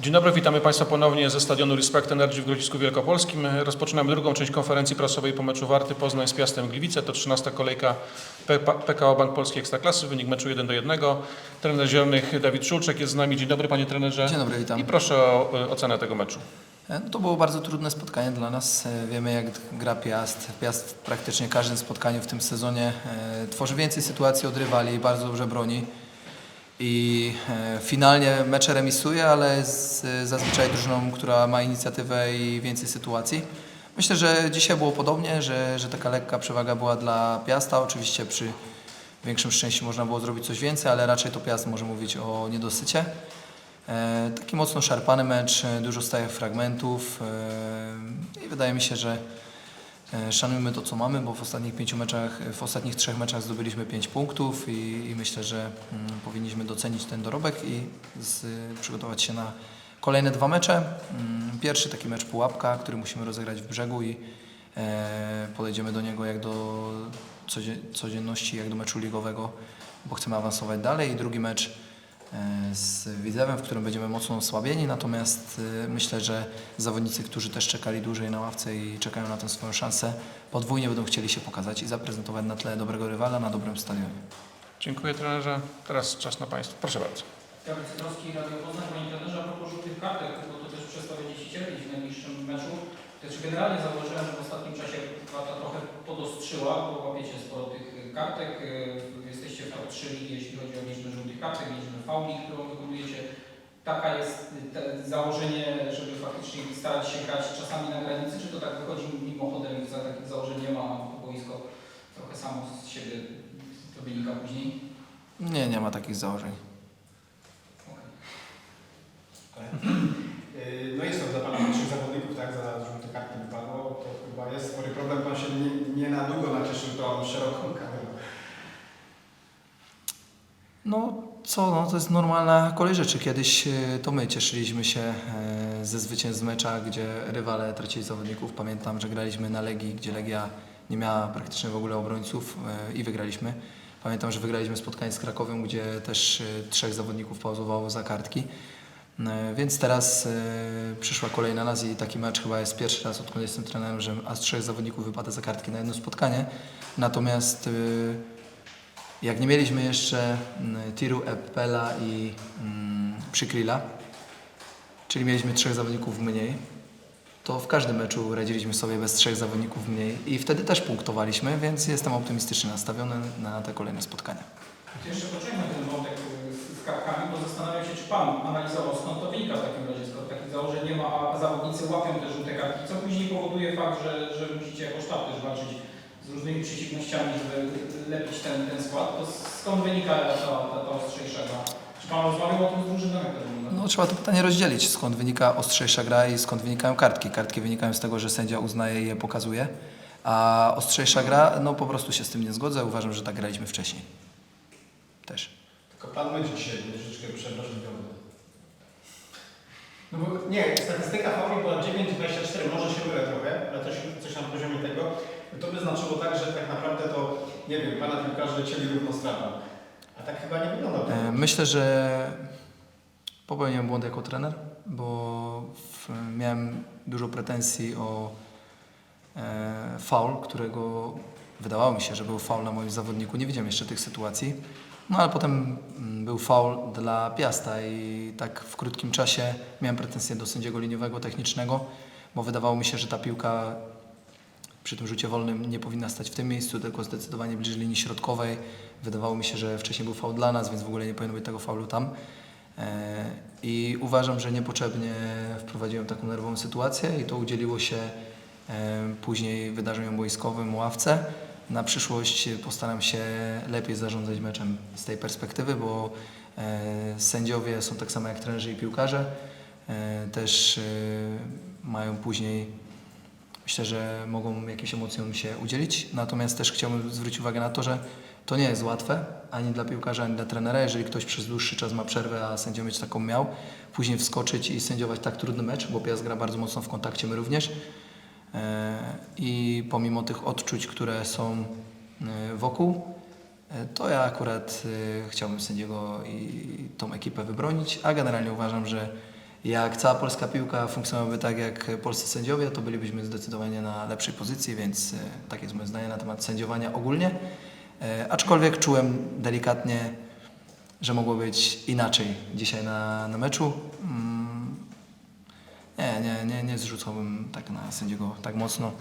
Dzień dobry, witamy Państwa ponownie ze stadionu Respect Energy w Grodzisku Wielkopolskim. Rozpoczynamy drugą część konferencji prasowej po meczu Warty Poznań z Piastem Gliwice. To 13 kolejka PKO Bank Polski Ekstraklasy, wynik meczu 1 do 1. Trener zielonych Dawid Szulczek jest z nami. Dzień dobry Panie Trenerze. Dzień dobry, witam. I proszę o e, ocenę tego meczu. E, To było bardzo trudne spotkanie dla nas. E, Wiemy jak gra Piast. Piast w praktycznie każdym spotkaniu w tym sezonie tworzy więcej sytuacji od rywali, bardzo dobrze broni. I e, finalnie mecze remisuje, ale jest zazwyczaj drużyną, która ma inicjatywę i więcej sytuacji. Myślę, że dzisiaj było podobnie, że, że taka lekka przewaga była dla Piasta. Oczywiście przy większym szczęściu można było zrobić coś więcej, ale raczej to Piast może mówić o niedosycie. E, Taki mocno szarpany mecz, dużo stałych fragmentów e, i wydaje mi się, że szanujmy to, co mamy, bo w ostatnich pięciu meczach, w ostatnich trzech meczach zdobyliśmy pięć punktów i, i myślę, że mm, powinniśmy docenić ten dorobek i z, przygotować się na kolejne dwa mecze. Mm, Pierwszy taki mecz pułapka, który musimy rozegrać w brzegu i e, podejdziemy do niego jak do codzie, codzienności, jak do meczu ligowego, bo chcemy awansować dalej. I drugi mecz e, z Widzewem, w którym będziemy mocno osłabieni, natomiast e, myślę, że zawodnicy, którzy też czekali dłużej na ławce i czekają na tę swoją szansę, podwójnie będą chcieli się pokazać i zaprezentować na tle dobrego rywala na dobrym stadionie. Dziękuję trenerze. Teraz czas na Państwa. Proszę bardzo. Kamil Cytrowski, Radio Poznań. Panie trenerze, a propos żółtych kartek, bo to też będziecie cierpieć w najbliższym meczu. Też generalnie zauważyłem, że w ostatnim czasie Warta trochę podostrzyła, bo łapiecie sporo tych kartek. Y, Jesteście w top 3 ligi, jeśli chodzi o liczbę żółtych kartek, liczbę fauli, którą wykonujecie. Taka jest y, te założenie, żeby faktycznie starać się grać czasami na granicy, czy to tak wychodzi mimochodem za takich założeń nie ma, a boisko trochę samo z siebie to wynika później? Nie, nie ma takich założeń. Yy, No jest to dla Pana trzech zawodników, tak, za żółte kartki wypadło. To chyba jest spory problem. Pan się nie, nie na długo nacieszył tą szeroką No co, no to jest normalna kolej rzeczy. Kiedyś e, to my cieszyliśmy się e, ze zwycięstw mecza, gdzie rywale tracili zawodników. Pamiętam, że graliśmy na Legii, gdzie Legia nie miała praktycznie w ogóle obrońców e, i wygraliśmy. Pamiętam, że wygraliśmy spotkanie z Krakowem, gdzie też trzech zawodników pauzowało za kartki. E, Więc teraz przyszła kolej na nas i taki mecz chyba jest pierwszy raz, odkąd jestem trenerem, że aż trzech zawodników wypada za kartki na jedno spotkanie. Natomiast jak nie mieliśmy jeszcze mm, Tiru, Epela i mm, Przykrila, czyli mieliśmy trzech zawodników mniej, to w każdym meczu radziliśmy sobie bez trzech zawodników mniej i wtedy też punktowaliśmy, więc jestem optymistycznie nastawiony na te kolejne spotkania. Jeszcze pociągnę ten wątek y, z, kartkami, bo zastanawiam się, czy Pan analizował skąd to wynika w takim razie, skoro takich założeń nie ma, a zawodnicy łapią te żółte kartki, co później powoduje fakt, że, że musicie jako sztab też walczyć z różnymi przeciwnościami, żeby lepić ten, ten skład, to skąd wynika ta, ta, ta ostrzejsza gra? Czy Pan rozmawiał o tym z wygląda? No, trzeba to pytanie rozdzielić, skąd wynika ostrzejsza gra i skąd wynikają kartki. Kartki wynikają z tego, że sędzia uznaje i je pokazuje, a ostrzejsza gra, no po prostu się z tym nie zgodzę, uważam, że tak graliśmy wcześniej. Też. Tylko Pan będzie dzisiaj troszeczkę przewrażliwiony. No bo nie, statystyka fauli była 9,24, może się mylę trochę, ale coś, coś na poziomie tego. To by znaczyło tak, że tak naprawdę to, nie wiem, Pana piłkarze lecieli równo stratą. A tak chyba nie wygląda. E, Myślę, że popełniłem błąd jako trener, bo w, miałem dużo pretensji o e, faul, którego wydawało mi się, że był faul na moim zawodniku. Nie widziałem jeszcze tych sytuacji. No ale potem mm, był faul dla Piasta i tak w krótkim czasie miałem pretensje do sędziego liniowego, technicznego, bo wydawało mi się, że ta piłka przy tym rzucie wolnym nie powinna stać w tym miejscu, tylko zdecydowanie bliżej linii środkowej. Wydawało mi się, że wcześniej był faul dla nas, więc w ogóle nie powinno być tego faulu tam. E, I uważam, że niepotrzebnie wprowadziłem taką nerwową sytuację i to udzieliło się e, później wydarzeniom boiskowym, ławce. Na przyszłość postaram się lepiej zarządzać meczem z tej perspektywy, bo e, sędziowie są tak samo jak trenerzy i piłkarze. Też mają później Myślę, że mogą jakimś emocjom się udzielić, natomiast też chciałbym zwrócić uwagę na to, że to nie jest łatwe ani dla piłkarza, ani dla trenera. Jeżeli ktoś przez dłuższy czas ma przerwę, a sędzia mieć taką miał, później wskoczyć i sędziować tak trudny mecz, bo Piast gra bardzo mocno w kontakcie, my również. E, I pomimo tych odczuć, które są e, wokół, e, to ja akurat chciałbym sędziego i tą ekipę wybronić, a generalnie uważam, że Jak cała polska piłka funkcjonowałaby tak jak polscy sędziowie, to bylibyśmy zdecydowanie na lepszej pozycji, więc e, tak jest moje zdanie na temat sędziowania ogólnie. E, aczkolwiek czułem delikatnie, że mogło być inaczej dzisiaj na, na meczu. Mm, nie, nie, nie, nie zrzucałbym tak na sędziego tak mocno.